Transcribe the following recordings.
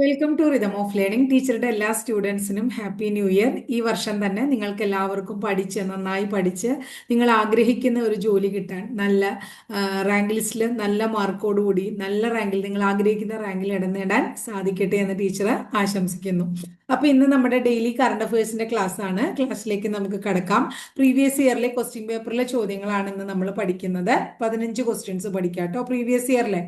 Welcome to rhythm of learning ടീച്ചറുടെ എല്ലാ സ്റ്റുഡൻസിനും happy new year ഈ വർഷം തന്നെ നിങ്ങൾക്ക് എല്ലാവർക്കും പഠിച്ച് നന്നായി പഠിച്ച് നിങ്ങൾ ആഗ്രഹിക്കുന്ന ഒരു ജോലി കിട്ടാൻ നല്ല റാങ്ക് ലിസ്റ്റിൽ നല്ല മാർക്കോടുകൂടി നല്ല റാങ്കിൽ നിങ്ങൾ ആഗ്രഹിക്കുന്ന റാങ്കിൽ ഇടം നേടാൻ സാധിക്കട്ടെ എന്ന് ടീച്ചർ ആശംസിക്കുന്നു. അപ്പോൾ ഇന്ന് നമ്മുടെ ഡെയിലി കറണ്ട് അഫയേഴ്സിന്റെ ക്ലാസ് ആണ് ക്ലാസ്സിലേക്ക് നമുക്ക് കടക്കാം. പ്രീവിയസ് ഇയറിലെ ക്വസ്റ്റ്യൻ പേപ്പറിലെ ചോദ്യങ്ങളാണ് ഇന്ന് നമ്മൾ പഠിക്കുന്നത്. പതിനഞ്ച് ക്വസ്റ്റ്യൻസ് പഠിക്കാം കേട്ടോ പ്രീവിയസ് ഇയറിലെ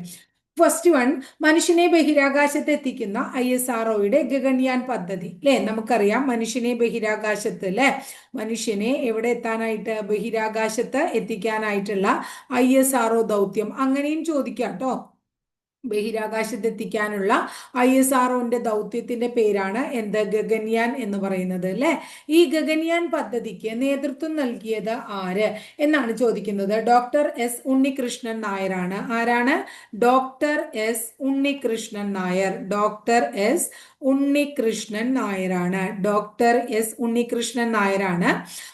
ഫസ്റ്റ് വൺ മനുഷ്യനെ ബഹിരാകാശത്ത് എത്തിക്കുന്ന ഐ എസ് ആർ ഒയുടെ ഗഗൻയാൻ പദ്ധതി അല്ലെ നമുക്കറിയാം മനുഷ്യനെ ബഹിരാകാശത്ത് അല്ലെ മനുഷ്യനെ എവിടെ എത്താനായിട്ട് ബഹിരാകാശത്ത് എത്തിക്കാനായിട്ടുള്ള ഐ എസ് ആർ ഒ ദൗത്യം. അങ്ങനെയും ചോദിക്കാം കേട്ടോ ബഹിരാകാശത്തെത്തിക്കാനുള്ള ഐ എസ് ആർ ദൗത്യത്തിന്റെ പേരാണ് എന്ത് ഗഗൻയാൻ എന്ന് പറയുന്നത് അല്ലെ? ഈ ഗഗൻയാൻ പദ്ധതിക്ക് നേതൃത്വം നൽകിയത് ആര് എന്നാണ് ചോദിക്കുന്നത്. ഡോക്ടർ എസ് ഉണ്ണികൃഷ്ണൻ നായരാണ്. ആരാണ്? Doctor S Unnikrishnan Nair. Doctor S Unnikrishnan നായരാണ്. ഡോക്ടർ എസ് ഉണ്ണികൃഷ്ണൻ നായരാണ്.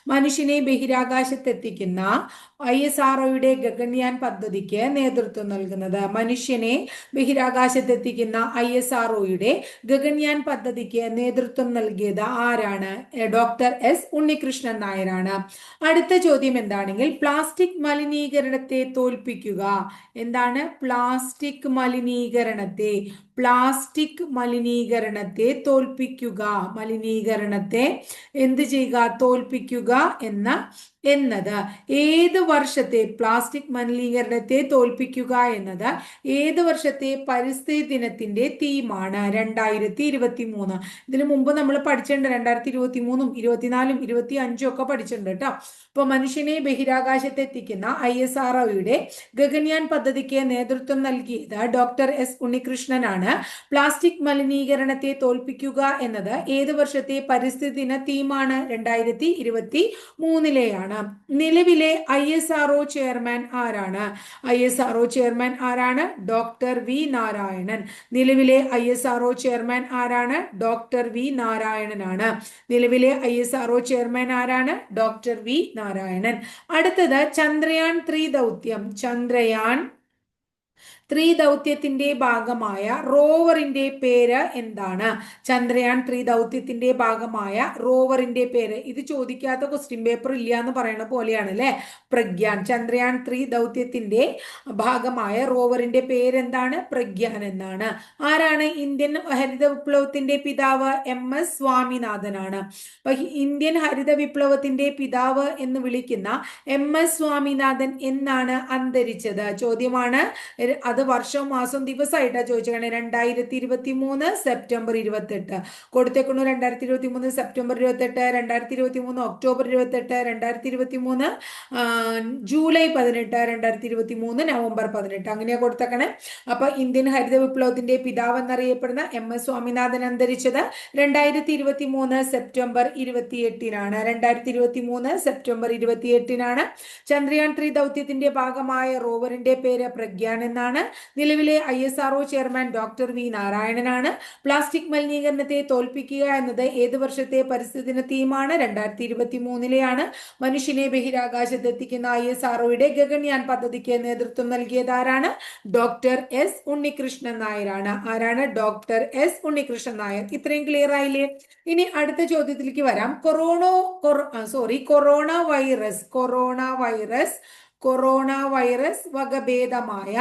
മനുഷ്യനെ ബഹിരാകാശത്തെത്തിക്കുന്ന ഐ എസ് ആർ ഒയുടെ ഗഗൻയാൻ പദ്ധതിക്ക് നേതൃത്വം നൽകുന്നത്. മനുഷ്യനെ ബഹിരാകാശത്തെത്തിക്കുന്ന ഐ എസ് ആർ ഒയുടെ ഗഗൻയാൻ പദ്ധതിക്ക് നേതൃത്വം നൽകിയത് ആരാണ്? ഡോക്ടർ എസ് ഉണ്ണികൃഷ്ണൻ നായരാണ്. അടുത്ത ചോദ്യം എന്താണെങ്കിൽ പ്ലാസ്റ്റിക് മലിനീകരണത്തെ തോൽപ്പിക്കുക. എന്താണ്? പ്ലാസ്റ്റിക് മലിനീകരണത്തെ. പ്ലാസ്റ്റിക് മലിനീകരണത്തെ തോൽപ്പിക്കുക. മലിനീകരണത്തെ എന്ത് ചെയ്യുക? തോൽപ്പിക്കുക എന്ന എന്നത്. ഏത് വർഷത്തെ പ്ലാസ്റ്റിക് മലിനീകരണത്തെ തോൽപ്പിക്കുക എന്നത് ഏത് വർഷത്തെ പരിസ്ഥിതി ദിനത്തിന്റെ തീമാണ്? രണ്ടായിരത്തി ഇരുപത്തി മൂന്ന് ഇതിനു മുമ്പ് നമ്മൾ പഠിച്ചിട്ടുണ്ട്. രണ്ടായിരത്തി ഇരുപത്തി മൂന്നും ഇരുപത്തിനാലും ഇരുപത്തി അഞ്ചും ഒക്കെ പഠിച്ചിട്ടുണ്ട് കേട്ടോ. അപ്പോൾ മനുഷ്യനെ ബഹിരാകാശത്ത് എത്തിക്കുന്ന ഐ എസ് ആർ ഒയുടെ ഗഗൻയാൻ പദ്ധതിക്ക് നേതൃത്വം നൽകിയത് ഡോക്ടർ എസ് ഉണ്ണികൃഷ്ണനാണ്. പ്ലാസ്റ്റിക് മലിനീകരണത്തെ തോൽപ്പിക്കുക എന്നത് ഏത് വർഷത്തെ പരിസ്ഥിതി ദിന തീമാണ്? രണ്ടായിരത്തി ഇരുപത്തി മൂന്നിലെയാണ് നിലവിലെ I S R O chairman ആരാണ്? I S R O chairman ആരാണ്? Doctor V Narayanan. നിലവിലെ I S R O chairman ആരാണ്? ഡോക്ടർ വി നാരായണനാണ്. നിലവിലെ I S R O chairman ആരാണ്? Doctor V Narayanan. അടുത്തത് ചന്ദ്രയാൻ ത്രീ ദൗത്യം. ചന്ദ്രയാൻ ത്രീ ദൗത്യത്തിന്റെ ഭാഗമായ റോവറിന്റെ പേര് എന്താണ്? ചന്ദ്രയാൻ ത്രീ ദൗത്യത്തിന്റെ ഭാഗമായ റോവറിന്റെ പേര്. ഇത് ചോദിക്കാത്ത ക്വസ്റ്റ്യൻ പേപ്പർ ഇല്ല എന്ന് പറയുന്ന പോലെയാണ് അല്ലെ പ്രഗ്യാൻ. ചന്ദ്രയാൻ ത്രീ ദൗത്യത്തിന്റെ ഭാഗമായ റോവറിന്റെ പേരെന്താണ്? പ്രഗ്യാൻ എന്നാണ്. ആരാണ്? ഇന്ത്യൻ ഹരിത വിപ്ലവത്തിന്റെ പിതാവ് എം എസ് സ്വാമിനാഥനാണ്. ഇന്ത്യൻ ഹരിത വിപ്ലവത്തിന്റെ പിതാവ് എന്ന് വിളിക്കുന്ന എം എസ് സ്വാമിനാഥൻ എന്നാണ് അന്തരിച്ചത്. ചോദ്യമാണ് അത് വർഷവും മാസവും ദിവസമായിട്ടാണ് ചോദിച്ചേക്കണേ. രണ്ടായിരത്തി ഇരുപത്തി മൂന്ന് സെപ്റ്റംബർ ഇരുപത്തെട്ട്. കൊടുത്തേക്കണു രണ്ടായിരത്തി ഇരുപത്തി മൂന്ന് സെപ്റ്റംബർ ഇരുപത്തെട്ട് രണ്ടായിരത്തി ഇരുപത്തി മൂന്ന് ഒക്ടോബർ ഇരുപത്തെട്ട് രണ്ടായിരത്തി ഇരുപത്തി മൂന്ന് ജൂലൈ പതിനെട്ട് രണ്ടായിരത്തി ഇരുപത്തി മൂന്ന് നവംബർ പതിനെട്ട്. അങ്ങനെയാണ് കൊടുത്തേക്കണേ. അപ്പൊ ഇന്ത്യൻ ഹരിത വിപ്ലവത്തിന്റെ പിതാവ് എന്നറിയപ്പെടുന്ന എം എസ് സ്വാമിനാഥൻ അന്തരിച്ചത് രണ്ടായിരത്തി ഇരുപത്തി മൂന്ന് സെപ്റ്റംബർ ഇരുപത്തിയെട്ടിനാണ്. രണ്ടായിരത്തി ഇരുപത്തി മൂന്ന് സെപ്റ്റംബർ ഇരുപത്തിയെട്ടിനാണ് ചന്ദ്രയാൻ ത്രീ ദൗത്യത്തിന്റെ ഭാഗമായ റോവറിന്റെ പേര് പ്രഗ്യാൻ എന്നാണ്. നിലവിലെ I S R O chairman doctor V നാരായണനാണ്. Plastic മലിനീകരണത്തെ തോൽപ്പിക്കുക എന്നത് ഏത് വർഷത്തെ പരിസ്ഥിതി ദിന തീമാണ്? രണ്ടായിരത്തി ഇരുപത്തി മൂന്നിലെയാണ് മനുഷ്യനെ ബഹിരാകാശത്ത് എത്തിക്കുന്ന ഐ എസ് ആർഒയുടെ ഗഗൻയാൻ പദ്ധതിക്ക് നേതൃത്വം നൽകിയതാരാണ്? ഡോക്ടർ എസ് ഉണ്ണികൃഷ്ണൻ നായരാണ്. ആരാണ്? Doctor S Unnikrishnan Nair. ഇത്രയും ക്ലിയർ ആയില്ലേ? ഇനി അടുത്ത ചോദ്യത്തിലേക്ക് വരാം. Corona sorry corona virus corona virus corona virus വകഭേദമായ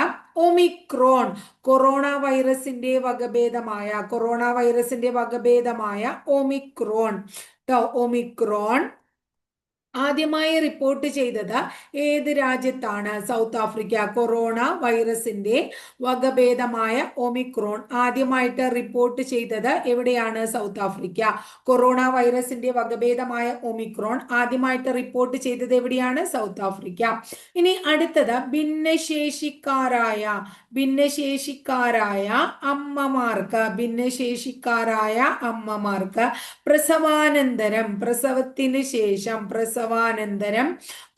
Omicron corona വൈറസിന്റെ വകഭേദമായ കൊറോണ വൈറസിന്റെ വകഭേദമായ ഒമിക്രോൺ. ഒമിക്രോൺ ആദ്യമായി റിപ്പോർട്ട് ചെയ്തത് ഏത് രാജ്യത്താണ്? സൗത്ത് ആഫ്രിക്ക കൊറോണ വൈറസിന്റെ വകഭേദമായ ഒമിക്രോൺ. ആദ്യമായിട്ട് റിപ്പോർട്ട് ചെയ്തത് എവിടെയാണ് സൗത്ത് ആഫ്രിക്ക? കൊറോണ വൈറസിന്റെ വകഭേദമായ ഒമിക്രോൺ. ആദ്യമായിട്ട് റിപ്പോർട്ട് ചെയ്തത് എവിടെയാണ്? South Africa. ഇനി അടുത്തത് ഭിന്നശേഷിക്കാരായ ഭിന്നശേഷിക്കാരായ അമ്മമാർക്ക് ഭിന്നശേഷിക്കാരായ അമ്മമാർക്ക് പ്രസവാനന്തരം പ്രസവത്തിന് ശേഷം പ്രസവ പ്രസവാനന്തരം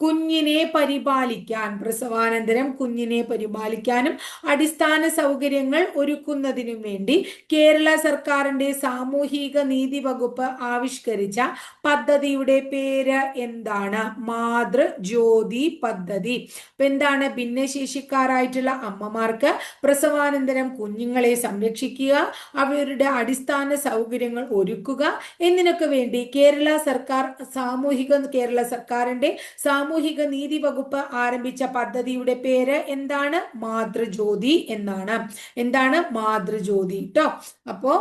കുഞ്ഞിനെ പരിപാലിക്കാൻ പ്രസവാനന്തരം കുഞ്ഞിനെ പരിപാലിക്കാനും അടിസ്ഥാന സൗകര്യങ്ങൾ ഒരുക്കുന്നതിനും വേണ്ടി കേരള സർക്കാരിന്റെ സാമൂഹിക നീതി വകുപ്പ് ആവിഷ്കരിച്ച പദ്ധതിയുടെ പേര് എന്താണ്? മാതൃജ്യോതി പദ്ധതി. അപ്പൊ എന്താണ്? ഭിന്നശേഷിക്കാരായിട്ടുള്ള അമ്മമാർക്ക് പ്രസവാനന്തരം കുഞ്ഞുങ്ങളെ സംരക്ഷിക്കുക അവരുടെ അടിസ്ഥാന സൗകര്യങ്ങൾ ഒരുക്കുക എന്നിനൊക്കെ വേണ്ടി കേരള സർക്കാർ സാമൂഹിക കേരള സർക്കാരിന്റെ സാമൂഹിക നീതി വകുപ്പ് ആരംഭിച്ച പദ്ധതിയുടെ പേര് എന്താണ്? മാതൃജ്യോതി എന്നാണ്. എന്താണ്? മാതൃജ്യോതി കേട്ടോ അപ്പോ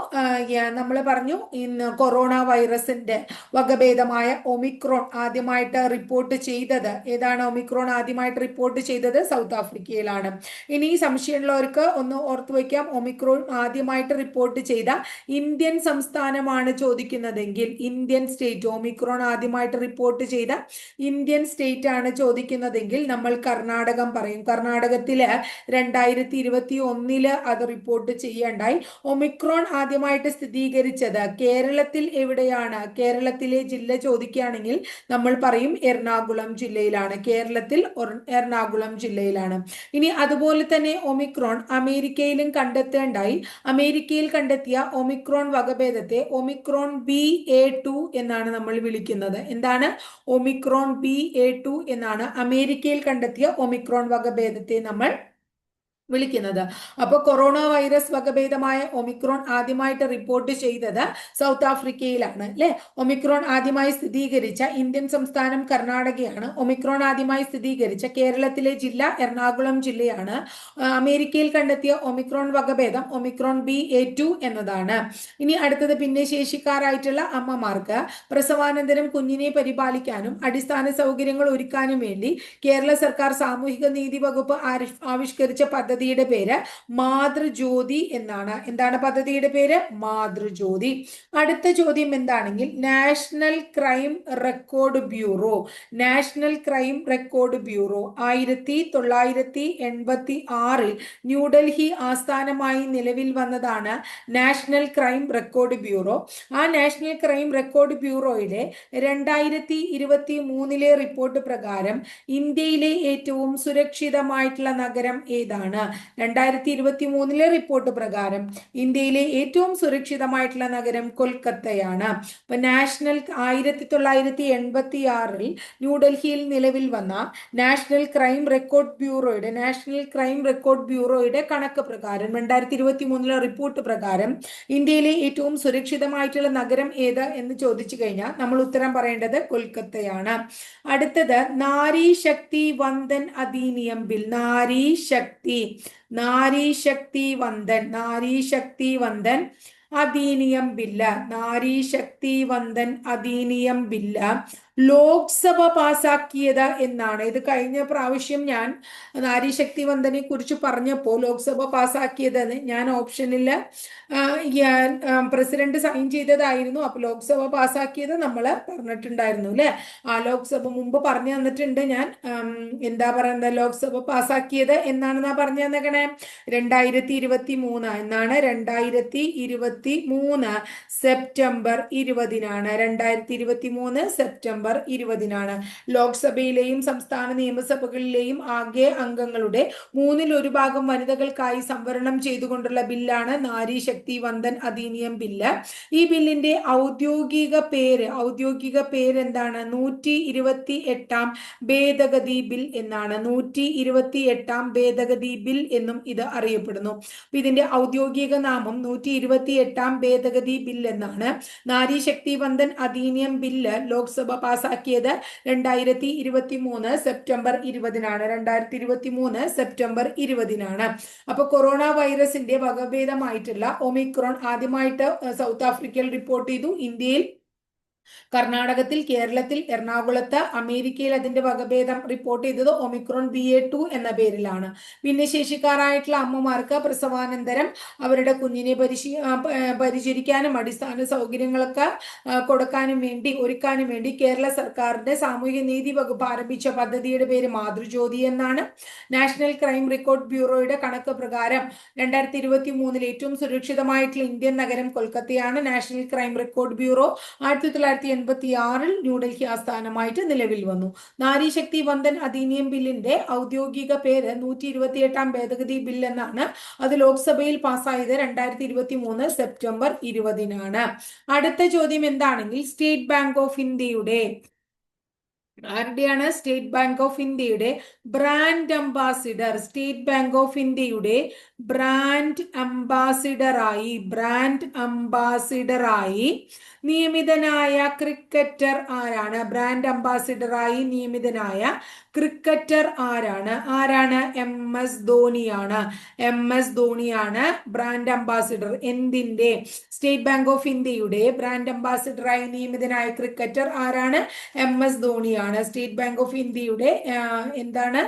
നമ്മൾ പറഞ്ഞു ഇന്ന് കൊറോണ വൈറസിന്റെ വകഭേദമായ ഒമിക്രോൺ ആദ്യമായിട്ട് റിപ്പോർട്ട് ചെയ്തത്. ഏതാണ് ഒമിക്രോൺ ആദ്യമായിട്ട് റിപ്പോർട്ട് ചെയ്തത്? സൗത്ത് ആഫ്രിക്കയിലാണ്. ഇനി സംശയമുള്ളവർക്ക് ഒന്ന് ഓർത്തു വയ്ക്കാം ഒമിക്രോൺ ആദ്യമായിട്ട് റിപ്പോർട്ട് ചെയ്ത ഇന്ത്യൻ സംസ്ഥാനമാണ് ചോദിക്കുന്നതെങ്കിൽ ഇന്ത്യൻ സ്റ്റേറ്റ് ഒമിക്രോൺ ആദ്യമായിട്ട് റിപ്പോർട്ട് ചെയ്ത ഇന്ത്യൻ സ്റ്റേറ്റ് ആണ് ചോദിക്കുന്നതെങ്കിൽ നമ്മൾ കർണാടകം പറയും. കർണാടകത്തിൽ രണ്ടായിരത്തി ഇരുപത്തി ഒന്നിൽ അത് റിപ്പോർട്ട് ചെയ്യണ്ടായി. ഒമിക്രോൺ ആദ്യമായിട്ട് സ്ഥിരീകരിച്ചത് കേരളത്തിൽ എവിടെയാണ്? കേരളത്തിലെ ജില്ല ചോദിക്കുകയാണെങ്കിൽ നമ്മൾ പറയും എറണാകുളം ജില്ലയിലാണ്. കേരളത്തിൽ എറണാകുളം ജില്ലയിലാണ്. ഇനി അതുപോലെ തന്നെ ഒമിക്രോൺ അമേരിക്കയിലും കണ്ടെത്തേണ്ടായി. അമേരിക്കയിൽ കണ്ടെത്തിയ ഒമിക്രോൺ വകഭേദത്തെ ഒമിക്രോൺ ബി എ ടു എന്നാണ് നമ്മൾ വിളിക്കുന്നത്. എന്താണ്? ഒമിക്രോൺ ബി എ ടു എന്നാണ് അമേരിക്കയിൽ കണ്ടെത്തിയ ഒമിക്രോൺ വകഭേദത്തെ നമ്മൾ വിളിക്കുന്നത്. അപ്പോൾ കൊറോണ വൈറസ് വകഭേദമായ ഒമിക്രോൺ ആദ്യമായിട്ട് റിപ്പോർട്ട് ചെയ്തത് സൗത്ത് ആഫ്രിക്കയിലാണ് അല്ലെ? ഒമിക്രോൺ ആദ്യമായി സ്ഥിരീകരിച്ച ഇന്ത്യൻ സംസ്ഥാനം കർണാടകയാണ്. ഒമിക്രോൺ ആദ്യമായി സ്ഥിരീകരിച്ച കേരളത്തിലെ ജില്ല എറണാകുളം ജില്ലയാണ്. അമേരിക്കയിൽ കണ്ടെത്തിയ ഒമിക്രോൺ വകഭേദം ഒമിക്രോൺ ബി എ ടു എന്നതാണ്. ഇനി അടുത്തത് ഭിന്നശേഷിക്കാരായിട്ടുള്ള അമ്മമാർക്ക് പ്രസവാനന്തരം കുഞ്ഞിനെ പരിപാലിക്കാനും അടിസ്ഥാന സൗകര്യങ്ങൾ ഒരുക്കാനും വേണ്ടി കേരള സർക്കാർ സാമൂഹിക നീതി വകുപ്പ് ആവിഷ്കരിച്ച പദ്ധതി പദ്ധതിയുടെ പേര് മാതൃജ്യോതി എന്നാണ്. എന്താണ് പദ്ധതിയുടെ പേര്? മാതൃജ്യോതി. അടുത്ത ചോദ്യം എന്താണെങ്കിൽ national crime record bureau. National crime record bureau. ആയിരത്തി തൊള്ളായിരത്തി എൺപത്തി ആറിൽ ന്യൂഡൽഹി ആസ്ഥാനമായി നിലവിൽ വന്നതാണ് നാഷണൽ ക്രൈം റെക്കോർഡ് ബ്യൂറോ. ആ നാഷണൽ ക്രൈം റെക്കോർഡ് ബ്യൂറോയുടെ രണ്ടായിരത്തി ഇരുപത്തി മൂന്നിലെ റിപ്പോർട്ട് പ്രകാരം ഇന്ത്യയിലെ ഏറ്റവും സുരക്ഷിതമായിട്ടുള്ള നഗരം ഏതാണ്? രണ്ടായിരത്തി ഇരുപത്തി മൂന്നിലെ റിപ്പോർട്ട് പ്രകാരം ഇന്ത്യയിലെ ഏറ്റവും സുരക്ഷിതമായിട്ടുള്ള നഗരം കൊൽക്കത്തയാണ്. അപ്പൊ നാഷണൽ ആയിരത്തി തൊള്ളായിരത്തി എൺപത്തി ആറിൽ ന്യൂഡൽഹിയിൽ നിലവിൽ വന്ന നാഷണൽ ക്രൈം റെക്കോർഡ് ബ്യൂറോയുടെ നാഷണൽ ക്രൈം റെക്കോർഡ് ബ്യൂറോയുടെ കണക്ക് പ്രകാരം രണ്ടായിരത്തി ഇരുപത്തി മൂന്നിലെ റിപ്പോർട്ട് പ്രകാരം ഇന്ത്യയിലെ ഏറ്റവും സുരക്ഷിതമായിട്ടുള്ള നഗരം ഏത് എന്ന് ചോദിച്ചു കഴിഞ്ഞാൽ നമ്മൾ ഉത്തരം പറയേണ്ടത് കൊൽക്കത്തയാണ്. അടുത്തത് നാരി ശക്തി വന്ദൻ അധീനിയം ബിൽ നാരി ശക്തി നാരി ശക്തി വന്ദൻ നാരീശക്തി വന്ദൻ അധീനിയം ബില്ല നാരീശക്തി വന്ദൻ അധീനിയം ബില്ല ലോക്സഭ പാസാക്കിയത് എന്നാണ്. ഇത് കഴിഞ്ഞ പ്രാവശ്യം ഞാൻ നാരീശക്തി വന്ദനെ കുറിച്ച് പറഞ്ഞപ്പോൾ ലോക്സഭ പാസാക്കിയത് ഞാൻ ഓപ്ഷനിൽ പ്രസിഡന്റ് സൈൻ ചെയ്തതായിരുന്നു. അപ്പൊ ലോക്സഭ പാസാക്കിയത് നമ്മൾ പറഞ്ഞിട്ടുണ്ടായിരുന്നു അല്ലെ? ആ ലോക്സഭ മുമ്പ് പറഞ്ഞു തന്നിട്ടുണ്ട് ഞാൻ. എന്താ പറയുന്നത്? ലോക്സഭ പാസാക്കിയത് എന്നാണ് ഞാൻ പറഞ്ഞു തന്നേക്കണേ. രണ്ടായിരത്തി ഇരുപത്തി മൂന്ന് എന്നാണ്. രണ്ടായിരത്തി ഇരുപത്തി മൂന്ന് സെപ്റ്റംബർ ഇരുപതിനാണ്. രണ്ടായിരത്തി ഇരുപത്തി മൂന്ന് സെപ്റ്റംബർ നവംബർ ഇരുപതിനാണ്. ലോക്സഭയിലെയും സംസ്ഥാന നിയമസഭകളിലെയും ആകെ അംഗങ്ങളുടെ മൂന്നിൽ ഒരു ഭാഗം വനിതകൾക്കായി സംവരണം ചെയ്തുകൊണ്ടുള്ള ബില്ലാണ് നാരി ശക്തി വന്ദൻ അധിനിയം ബില്ല്. ഈ ബില്ലിന്റെ ഔദ്യോഗിക പേര് ഔദ്യോഗിക പേര് എന്താണ് നൂറ്റി ഇരുപത്തി എട്ടാം ഭേദഗതി ബിൽ എന്നാണ്. നൂറ്റി ഇരുപത്തി എട്ടാം ഭേദഗതി ബിൽ എന്നും ഇത് അറിയപ്പെടുന്നു. ഇതിന്റെ ഔദ്യോഗിക നാമം നൂറ്റി ഇരുപത്തി എട്ടാം ഭേദഗതി ബിൽ എന്നാണ്. നാരി ശക്തി വന്ദൻ അധിനിയം ബില്ല് ലോക്സഭ പാസാക്കിയത് രണ്ടായിരത്തി ഇരുപത്തി മൂന്ന് സെപ്റ്റംബർ ഇരുപതിനാണ്. രണ്ടായിരത്തി ഇരുപത്തി മൂന്ന് സെപ്റ്റംബർ ഇരുപതിനാണ്. അപ്പൊ കൊറോണ വൈറസിന്റെ വകഭേദമായിട്ടുള്ള ഒമിക്രോൺ ആദ്യമായിട്ട് സൗത്ത് ആഫ്രിക്കയിൽ റിപ്പോർട്ട് ചെയ്തു. ഇന്ത്യയിൽ കർണാടകത്തിൽ കേരളത്തിൽ എറണാകുളത്ത് അമേരിക്കയിൽ അതിന്റെ വകഭേദം റിപ്പോർട്ട് ചെയ്തത് ഒമിക്രോൺ ബി എ ടു എന്ന പേരിലാണ്. ഭിന്നശേഷിക്കാരായിട്ടുള്ള അമ്മമാർക്ക് പ്രസവാനന്തരം അവരുടെ കുഞ്ഞിനെ പരിശീ പരിചരിക്കാനും അടിസ്ഥാന സൗകര്യങ്ങളൊക്കെ കൊടുക്കാനും വേണ്ടി ഒരുക്കാനും വേണ്ടി കേരള സർക്കാരിന്റെ സാമൂഹ്യ നീതി വകുപ്പ് ആരംഭിച്ച പദ്ധതിയുടെ പേര് മാതൃജ്യോതി എന്നാണ്. നാഷണൽ ക്രൈം റെക്കോർഡ് ബ്യൂറോയുടെ കണക്ക് പ്രകാരം രണ്ടായിരത്തി ഇരുപത്തി മൂന്നിൽ ഏറ്റവും സുരക്ഷിതമായിട്ടുള്ള ഇന്ത്യൻ നഗരം കൊൽക്കത്തയാണ് നാഷണൽ ക്രൈം റെക്കോർഡ് ബ്യൂറോ. ആയിരത്തി തൊള്ളായിരത്തി എൺപത്തി ആറിൽ ന്യൂഡൽഹി ആസ്ഥാനമായിട്ട് നിലവിൽ വന്നു. നാരീശക്തി വന്ദൻ അധിനിയം ബില്ലിന്റെ ഔദ്യോഗിക പേര് നൂറ്റി ഇരുപത്തിയെട്ടാം ഭേദഗതി ബിൽ എന്നാണ്. അത് ലോക്സഭയിൽ പാസ്സായത് രണ്ടായിരത്തി ഇരുപത്തി മൂന്ന് സെപ്റ്റംബർ ഇരുപതിനാണ്. അടുത്ത ചോദ്യം എന്താണെങ്കിൽ സ്റ്റേറ്റ് ബാങ്ക് ഓഫ് ഇന്ത്യയുടെ ആരുടെയാണ്? സ്റ്റേറ്റ് ബാങ്ക് ഓഫ് ഇന്ത്യയുടെ brand ambassador. State bank of ഇന്ത്യയുടെ ബ്രാൻഡ് അംബാസിഡറായി ബ്രാൻഡ് അംബാസിഡറായി നിയമിതനായ ക്രിക്കറ്റർ ആരാണ്? ബ്രാൻഡ് അംബാസിഡറായി നിയമിതനായ ക്രിക്കറ്റർ ആരാണ്? ആരാണ്? എം എസ് ധോണിയാണ് എം എസ് ധോണിയാണ് ബ്രാൻഡ് അംബാസിഡർ എന്തിന്റെ? സ്റ്റേറ്റ് ബാങ്ക് ഓഫ് ഇന്ത്യയുടെ ബ്രാൻഡ് അംബാസിഡറായി നിയമിതനായ ക്രിക്കറ്റർ ആരാണ്? എം എസ് ധോണിയാണ് സ്റ്റേറ്റ് ബാങ്ക് ഓഫ് ഇന്ത്യയുടെ എന്താണ്?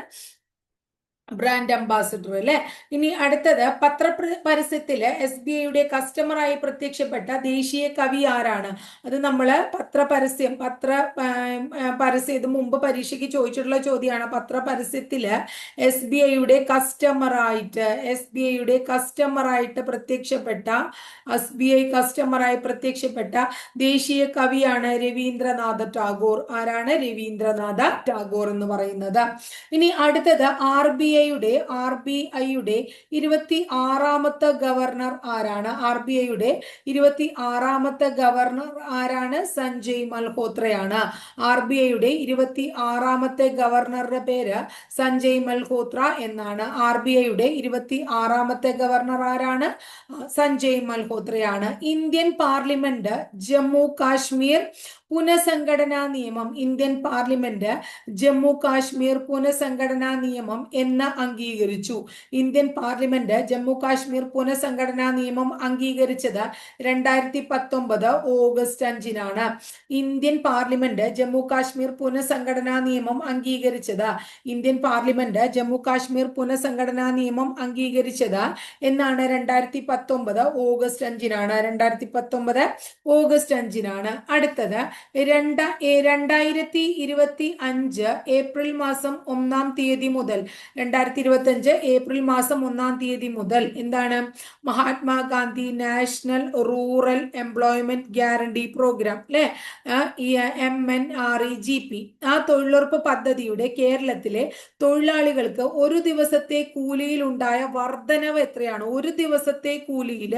ബ്രാൻഡ് അംബാസിഡർ അല്ലെ? ഇനി അടുത്തത് പത്ര പരസ്യത്തിൽ എസ് ബി ഐയുടെ കസ്റ്റമറായി പ്രത്യക്ഷപ്പെട്ട ദേശീയ കവി ആരാണ്? അത് നമ്മൾ പത്ര പരസ്യം പത്ര പരസ്യം ഇത് മുമ്പ് പരീക്ഷയ്ക്ക് ചോദിച്ചിട്ടുള്ള ചോദ്യമാണ്. പത്ര പരസ്യത്തിൽ എസ് ബി ഐയുടെ കസ്റ്റമറായിട്ട് എസ് ബി ഐയുടെ കസ്റ്റമറായിട്ട് പ്രത്യക്ഷപ്പെട്ട എസ് ബി ഐ കസ്റ്റമറായി പ്രത്യക്ഷപ്പെട്ട ദേശീയ കവിയാണ് രവീന്ദ്രനാഥ ടാഗോർ. ആരാണ് രവീന്ദ്രനാഥ ടാഗോർ എന്ന് പറയുന്നത്? ഇനി അടുത്തത് ആർ ബി ഐയുടെ ആർ ബി ഐയുടെ ഇരുപത്തി ആറാമത്തെ ഗവർണർ ആരാണ്? ആർ ബി ഐയുടെ ഇരുപത്തി ആറാമത്തെ ഗവർണർ ആരാണ്? സഞ്ജയ് മൽഹോത്രയാണ്. ആർ ബി ഐയുടെ ഇരുപത്തി ആറാമത്തെ ഗവർണറുടെ പേര് സഞ്ജയ് മൽഹോത്ര എന്നാണ്. ആർ ബി ഐയുടെ ഇരുപത്തി ആറാമത്തെ ഗവർണർ ആരാണ്? സഞ്ജയ് മൽഹോത്രയാണ്. ഇന്ത്യൻ പാർലമെന്റ് ജമ്മു കാശ്മീർ പുനഃസംഘടനാ നിയമം ഇന്ത്യൻ പാർലമെന്റ് ജമ്മു കാശ്മീർ പുനഃസംഘടനാ നിയമം എന്ന് അംഗീകരിച്ചു. ഇന്ത്യൻ പാർലമെന്റ് ജമ്മു കാശ്മീർ പുനഃസംഘടനാ നിയമം അംഗീകരിച്ചത് രണ്ടായിരത്തി പത്തൊമ്പത് ഓഗസ്റ്റ് അഞ്ചിനാണ്. ഇന്ത്യൻ പാർലമെന്റ് ജമ്മു കാശ്മീർ പുനഃസംഘടനാ നിയമം അംഗീകരിച്ചത്. ഇന്ത്യൻ പാർലമെന്റ് ജമ്മു കാശ്മീർ പുനഃസംഘടനാ നിയമം അംഗീകരിച്ചത് എന്നാണ് രണ്ടായിരത്തി പത്തൊമ്പത് ഓഗസ്റ്റ് അഞ്ചിനാണ്. രണ്ടായിരത്തി പത്തൊമ്പത് ഓഗസ്റ്റ് അഞ്ചിനാണ്. അടുത്തത് രണ്ട രണ്ടായിരത്തി ഇരുപത്തി അഞ്ച് ഏപ്രിൽ മാസം ഒന്നാം തീയതി മുതൽ രണ്ടായിരത്തി ഇരുപത്തി അഞ്ച് ഏപ്രിൽ മാസം ഒന്നാം തീയതി മുതൽ എന്താണ്? Mahatma Gandhi national rural employment guarantee programme അല്ലെ? M N R E G P. ആ തൊഴിലുറപ്പ് പദ്ധതിയുടെ കേരളത്തിലെ തൊഴിലാളികൾക്ക് ഒരു ദിവസത്തെ കൂലിയിൽ ഉണ്ടായ വർധനവ് എത്രയാണ്? ഒരു ദിവസത്തെ കൂലിയിൽ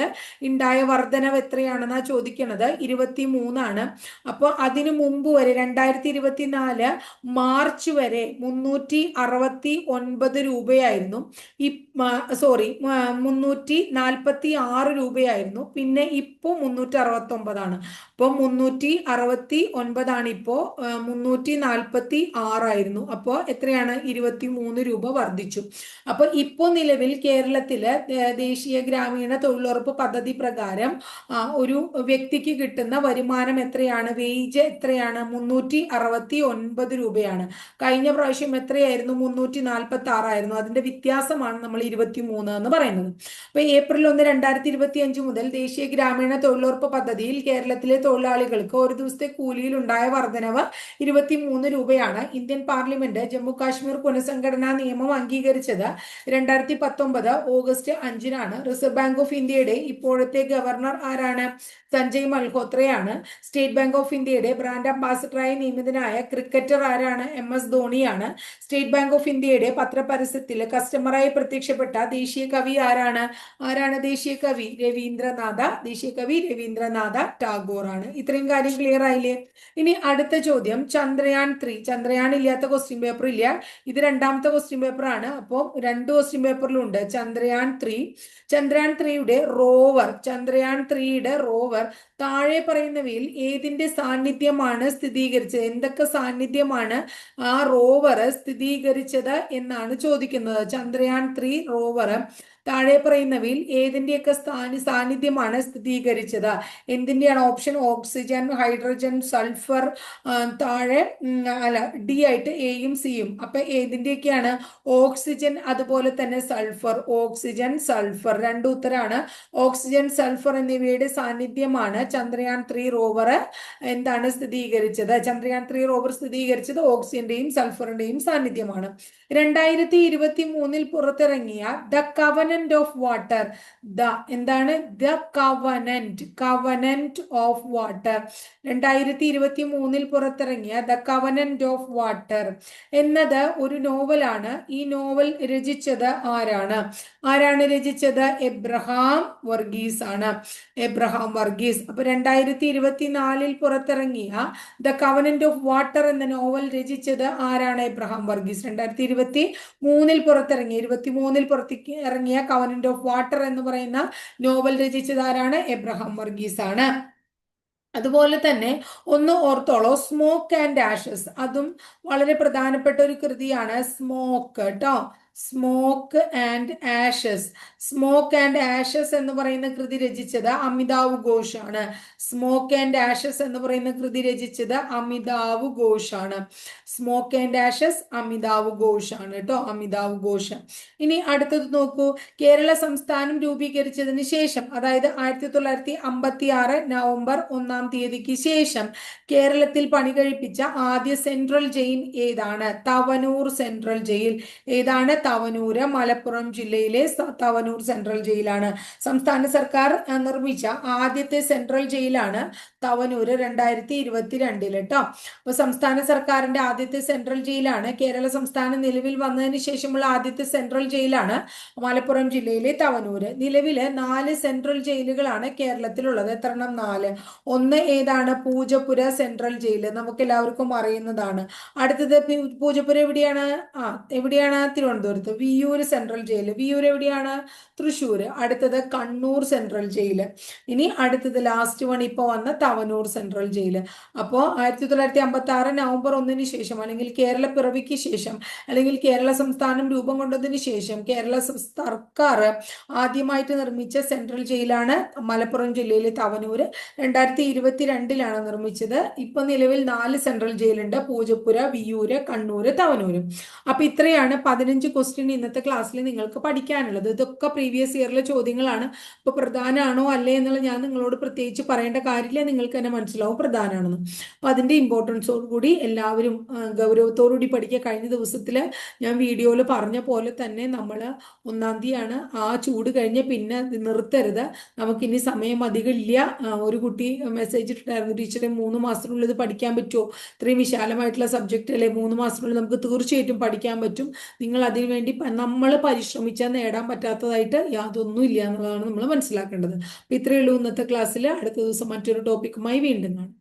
ഉണ്ടായ വർധനവ് എത്രയാണെന്നാ ചോദിക്കണത്? ഇരുപത്തി മൂന്നാണ് അപ്പോൾ അതിനു മുമ്പ് വരെ രണ്ടായിരത്തി ഇരുപത്തിനാല് മാർച്ച് വരെ മുന്നൂറ്റി അറുപത്തി ഒൻപത് രൂപയായിരുന്നു. ഈ സോറി മുന്നൂറ്റി നാൽപ്പത്തി ആറ് രൂപയായിരുന്നു. പിന്നെ ഇപ്പോൾ മുന്നൂറ്റി അറുപത്തി ഒമ്പതാണ് അപ്പോൾ മുന്നൂറ്റി അറുപത്തി ഒൻപതാണ് ഇപ്പോൾ മുന്നൂറ്റി നാൽപ്പത്തി ആറായിരുന്നു അപ്പോൾ എത്രയാണ്? ഇരുപത്തി മൂന്ന് രൂപ വർദ്ധിച്ചു. അപ്പോൾ ഇപ്പോൾ നിലവിൽ കേരളത്തിൽ ദേശീയ ഗ്രാമീണ തൊഴിലുറപ്പ് പദ്ധതി പ്രകാരം ഒരു വ്യക്തിക്ക് കിട്ടുന്ന വരുമാനം എത്രയാണ്? വേജ് എത്രയാണ്? മുന്നൂറ്റി അറുപത്തി ഒൻപത് രൂപയാണ്. കഴിഞ്ഞ പ്രാവശ്യം എത്രയായിരുന്നു? മുന്നൂറ്റി നാൽപ്പത്തി ആറായിരുന്നു അതിന്റെ വ്യത്യാസമാണ് നമ്മൾ ഇരുപത്തി മൂന്ന് എന്ന് പറയുന്നത്. അപ്പൊ ഏപ്രിൽ ഒന്ന് രണ്ടായിരത്തി ഇരുപത്തി അഞ്ച് മുതൽ ദേശീയ ഗ്രാമീണ തൊഴിലുറപ്പ് പദ്ധതിയിൽ കേരളത്തിലെ തൊഴിലാളികൾക്ക് ഒരു ദിവസത്തെ കൂലിയിൽ ഉണ്ടായ വർധനവ് ഇരുപത്തി മൂന്ന് രൂപയാണ്. ഇന്ത്യൻ പാർലമെന്റ് ജമ്മു കാശ്മീർ പുനഃസംഘടനാ നിയമം അംഗീകരിച്ചത് രണ്ടായിരത്തി പത്തൊമ്പത് ഓഗസ്റ്റ് അഞ്ചിനാണ്. റിസർവ് ബാങ്ക് ഓഫ് ഇന്ത്യയുടെ ഇപ്പോഴത്തെ ഗവർണർ ആരാണ്? സഞ്ജയ് മൽഹോത്രയാണ്. സ്റ്റേറ്റ് ബാങ്ക് ഓഫ് ഇന്ത്യയുടെ ബ്രാൻഡ് അംബാസിഡറായി നിയമിതനായ ക്രിക്കറ്റർ ആരാണ്? എം എസ് ധോണിയാണ്. സ്റ്റേറ്റ് ബാങ്ക് ഓഫ് ഇന്ത്യയുടെ പത്രപരസ്യത്തിൽ കസ്റ്റമറായി പ്രത്യക്ഷപ്പെട്ട ദേശീയ കവി ആരാണ്? ആരാണ് ദേശീയ കവി? രവീന്ദ്രനാഥ. ദേശീയ കവി രവീന്ദ്രനാഥ ടാഗോർ ആണ്. ഇത്രയും കാര്യം ക്ലിയർ ആയില്ലേ? ഇനി അടുത്ത ചോദ്യം. ചന്ദ്രയാൻ ത്രീ ചന്ദ്രയാൻ ഇല്ലാത്ത ക്വസ്റ്റ്യൻ പേപ്പർ ഇല്ല. ഇത് രണ്ടാമത്തെ ക്വസ്റ്റ്യൻ പേപ്പർ ആണ്. അപ്പോൾ രണ്ട് ക്വസ്റ്റ്യൻ പേപ്പറിലും ഉണ്ട്. ചന്ദ്രയാൻ ത്രീ ചന്ദ്രയാൻ ത്രീയുടെ റോവർ ചന്ദ്രയാൻ ത്രീയുടെ റോവർ താഴെ പറയുന്നവയിൽ ഏതിന്റെ സാന്നിധ്യമാണ് സ്ഥിരീകരിച്ചത് എന്തൊക്കെ സാന്നിധ്യമാണ്? ആ റോവർ സ്ഥിരീകരിച്ചത് എന്നാണ് ചോദിക്കുന്നത്. ചന്ദ്രയാൻ ത്രീ റോവർ താഴെ പറയുന്നവയിൽ ഏതിന്റെയൊക്കെ സ്ഥാന സാന്നിധ്യമാണ് സ്ഥിരീകരിച്ചത് എന്തിന്റെയാണ് ഓപ്ഷൻ ഓക്സിജൻ ഹൈഡ്രജൻ സൾഫർ താഴെ അല്ല ഡി ആയിട്ട് എയും സിയും അപ്പം ഏതിന്റെയൊക്കെയാണ് ഓക്സിജൻ അതുപോലെ തന്നെ സൾഫർ ഓക്സിജൻ സൾഫർ രണ്ട് ഉത്തരാണ്. ഓക്സിജൻ സൾഫർ എന്നിവയുടെ സാന്നിധ്യമാണ് ചന്ദ്രയാൻ ത്രീ റോവർ എന്താണ് സ്ഥിരീകരിച്ചത് ചന്ദ്രയാൻ ത്രീ റോവർ സ്ഥിരീകരിച്ചത് ഓക്സിജന്റെയും സൾഫറിന്റെയും സാന്നിധ്യമാണ്. രണ്ടായിരത്തി ഇരുപത്തി മൂന്നിൽ പുറത്തിറങ്ങിയ the covenant covenant of water the എന്താണ്? The covenant covenant of water രണ്ടായിരത്തി ഇരുപത്തി മൂന്നിൽ പുറത്തിറങ്ങിയ ദ കവനന്റ് ഓഫ് വാട്ടർ എന്നത് ഒരു നോവലാണ്. ഈ നോവൽ രചിച്ചത് ആരാണ്? ആരാണ് രചിച്ചത്? എബ്രഹാം വർഗീസ് ആണ്. എബ്രഹാം വർഗീസ്. അപ്പൊ രണ്ടായിരത്തി ഇരുപത്തിനാലിൽ പുറത്തിറങ്ങിയ ദ കവനന്റ് ഓഫ് വാട്ടർ എന്ന നോവൽ രചിച്ചത് ആരാണ്? എബ്രഹാം വർഗീസ്. രണ്ടായിരത്തി ഇരുപത്തി മൂന്നിൽ പുറത്തിറങ്ങിയ ഇരുപത്തി മൂന്നിൽ പുറത്തേക്ക് ഇറങ്ങിയ കവനന്റ് ഓഫ് വാട്ടർ എന്ന് പറയുന്ന നോവൽ രചിച്ചതാരാണ്? എബ്രഹാം വർഗീസ് ആണ് അതുപോലെ തന്നെ ഒന്ന് ഓർത്തോളോ സ്മോക്ക് ആൻഡ് ആഷസ്. അതും വളരെ പ്രധാനപ്പെട്ട ഒരു കൃതിയാണ് സ്മോക്ക് കേട്ടോ smoke and ashes smoke and ashes എന്ന് പറയുന്ന കൃതി രചിച്ചത് അമിതാവ് ഘോഷ് ആണ് സ്മോക്ക് ആൻഡ് ആഷസ് എന്ന് പറയുന്ന കൃതി രചിച്ചത് അമിതാവ് ഘോഷ് ആണ് smoke and ashes Amitav Ghosh ആണ് കേട്ടോ അമിതാവ് ഘോഷ്. ഇനി അടുത്തത് നോക്കൂ. കേരള സംസ്ഥാനം രൂപീകരിച്ചതിന് ശേഷം അതായത് ആയിരത്തി തൊള്ളായിരത്തി അമ്പത്തി ആറ് നവംബർ ഒന്നാം തീയതിക്ക് ശേഷം കേരളത്തിൽ പണി കഴിപ്പിച്ച ആദ്യ സെൻട്രൽ ജയിൽ ഏതാണ്? Tavanur central jail. ഏതാണ്? തവനൂര് മലപ്പുറം ജില്ലയിലെ തവനൂർ സെൻട്രൽ ജയിലാണ്. സംസ്ഥാന സർക്കാർ നിർമ്മിച്ച ആദ്യത്തെ സെൻട്രൽ ജയിലാണ് തവനൂര് രണ്ടായിരത്തി ഇരുപത്തിരണ്ടിൽ കേട്ടോ അപ്പൊ സംസ്ഥാന സർക്കാരിന്റെ ആദ്യത്തെ സെൻട്രൽ ജയിലാണ്. കേരള സംസ്ഥാനം നിലവിൽ വന്നതിന് ശേഷമുള്ള ആദ്യത്തെ സെൻട്രൽ ജയിലാണ് മലപ്പുറം ജില്ലയിലെ തവനൂര്. നിലവിൽ നാല് സെൻട്രൽ ജയിലുകളാണ് കേരളത്തിലുള്ളത്. എത്ര എണ്ണം നാല്. ഒന്ന് ഏതാണ് പൂജപ്പുര സെൻട്രൽ ജയിൽ? നമുക്ക് എല്ലാവർക്കും അറിയുന്നതാണ്. അടുത്തത് പൂജപ്പുര എവിടെയാണ്? ആ എവിടെയാണ്? തിരുവനന്തപുരത്ത്. വിയൂര് സെൻട്രൽ ജയിൽ വിയൂർ എവിടെയാണ്? തൃശ്ശൂർ അടുത്തത് കണ്ണൂർ സെൻട്രൽ ജയിൽ ഇനി അടുത്തത് ലാസ്റ്റ് വൺ ഇപ്പൊ വന്ന തവനൂർ സെൻട്രൽ ജയിൽ അപ്പോൾ ആയിരത്തി തൊള്ളായിരത്തി അമ്പത്തി ആറ് നവംബർ ഒന്നിന് ശേഷം അല്ലെങ്കിൽ കേരള പിറവിക്ക് ശേഷം അല്ലെങ്കിൽ കേരള സംസ്ഥാനം രൂപം കൊണ്ടതിന് ശേഷം കേരള സർക്കാർ ആദ്യമായിട്ട് നിർമ്മിച്ച സെൻട്രൽ ജയിലാണ് മലപ്പുറം ജില്ലയിലെ തവനൂർ രണ്ടായിരത്തി ഇരുപത്തി രണ്ടിലാണ് നിർമ്മിച്ചത്. ഇപ്പൊ നിലവിൽ നാല് സെൻട്രൽ ജയിലുണ്ട് പൂജപ്പുര വിയൂര് കണ്ണൂര് തവനൂര്. അപ്പൊ ഇത്രയാണ് പതിനഞ്ച് ക്വസ്റ്റ്യൻ ഇന്നത്തെ ക്ലാസ്സിൽ നിങ്ങൾക്ക് പഠിക്കാനുള്ളത്. ഇതൊക്കെ പ്രീവിയസ് ഇയറിലെ ചോദ്യങ്ങളാണ്. ഇപ്പൊ പ്രധാനമാണോ അല്ലേ എന്നുള്ള ഞാൻ നിങ്ങളോട് പ്രത്യേകിച്ച് പറയേണ്ട കാര്യമില്ല. നിങ്ങൾക്ക് തന്നെ മനസ്സിലാവും പ്രധാനമാണെന്ന് അപ്പൊ അതിന്റെ ഇമ്പോർട്ടൻസോട് കൂടി എല്ലാവരും ഗൗരവത്തോടുകൂടി പഠിക്കുക. കഴിഞ്ഞ ദിവസത്തിൽ ഞാൻ വീഡിയോയിൽ പറഞ്ഞ പോലെ തന്നെ നമ്മൾ ഒന്നാം തീയതിയാണ് ആ ചൂട് കഴിഞ്ഞ് പിന്നെ നിർത്തരുത്. നിർത്തരുത് നമുക്കിനി സമയം അധികം ഇല്ല. ഒരു കുട്ടി മെസ്സേജ് ഇട്ടിട്ടായിരുന്നു. ടീച്ചറെ മൂന്ന് മാസത്തിനുള്ളിൽ ഇത് പഠിക്കാൻ പറ്റുമോ? ഇത്രയും വിശാലമായിട്ടുള്ള സബ്ജക്റ്റ് അല്ലേ? മൂന്ന് മാസത്തിനുള്ളിൽ നമുക്ക് തീർച്ചയായിട്ടും പഠിക്കാൻ പറ്റും. നിങ്ങൾ അതിനു വേണ്ടി നമ്മൾ പരിശ്രമിച്ചാൽ നേടാൻ പറ്റാത്തതായിട്ട് യാതൊന്നും ഇല്ല എന്നുള്ളതാണ് നമ്മൾ മനസ്സിലാക്കേണ്ടത്. അപ്പൊ ഇത്രയേ ഉള്ളൂ ഇന്നത്തെ ക്ലാസ്സിൽ അടുത്ത ദിവസം മറ്റൊരു ടോപ്പിക്കുമായി വീണ്ടും കാണാം.